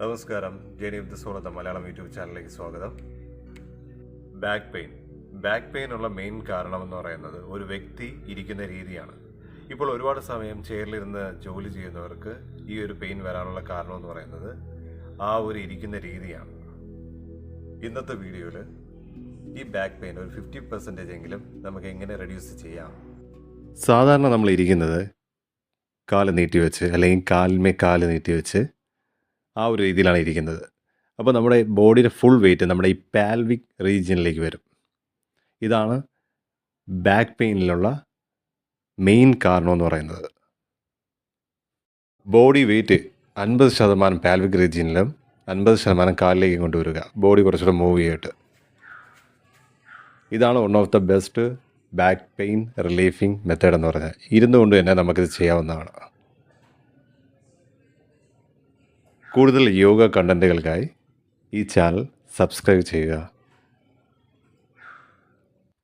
നമസ്കാരം. സോൾ എന്ന മലയാളം യൂട്യൂബ് ചാനലിലേക്ക് സ്വാഗതം. Back pain. ബാക്ക് പെയിൻ ഉള്ള മെയിൻ കാരണം എന്ന് പറയുന്നത് ഒരു വ്യക്തി ഇരിക്കുന്ന രീതിയാണ്. ഇപ്പോൾ ഒരുപാട് സമയം ചെയറിലിരുന്ന് ജോലി ചെയ്യുന്നവർക്ക് ഈ ഒരു പെയിൻ വരാനുള്ള കാരണം എന്ന് പറയുന്നത് ആ ഒരു ഇരിക്കുന്ന രീതിയാണ്. ഇന്നത്തെ വീഡിയോയിൽ ഈ ബാക്ക് പെയിൻ ഒരു ഫിഫ്റ്റി പെർസെന്റേജ് എങ്കിലും നമുക്ക് എങ്ങനെ റെഡ്യൂസ് ചെയ്യാം? സാധാരണ നമ്മൾ ഇരിക്കുന്നത് കാൽ നീട്ടി വെച്ച് അല്ലെങ്കിൽ കാലിന്മേ കാൽ നീട്ടി വെച്ച് ആ ഒരു രീതിയിലാണ് ഇരിക്കുന്നത്. അപ്പോൾ നമ്മുടെ ബോഡിയുടെ ഫുൾ വെയിറ്റ് നമ്മുടെ ഈ പാൽവിക് റീജിയനിലേക്ക് വരും. ഇതാണ് ബാക്ക് പെയിനിലുള്ള മെയിൻ കാരണം എന്ന് പറയുന്നത്. ബോഡി വെയിറ്റ് അൻപത് ശതമാനം പാൽവിക് റീജിയനിലും അൻപത് ശതമാനം കാലിലേക്ക് കൊണ്ടുവരിക. ബോഡി കുറച്ചുകൂടെ മൂവ് ചെയ്തിട്ട് ഇതാണ് one of the best back pain relieving method എന്ന് പറഞ്ഞാൽ ഇരുന്നുകൊണ്ട് തന്നെ നമുക്കിത് ചെയ്യാവുന്നതാണ്. കൂടുതൽ യോഗ കണ്ടന്റുകൾക്കായി ഈ ചാനൽ സബ്സ്ക്രൈബ് ചെയ്യുക.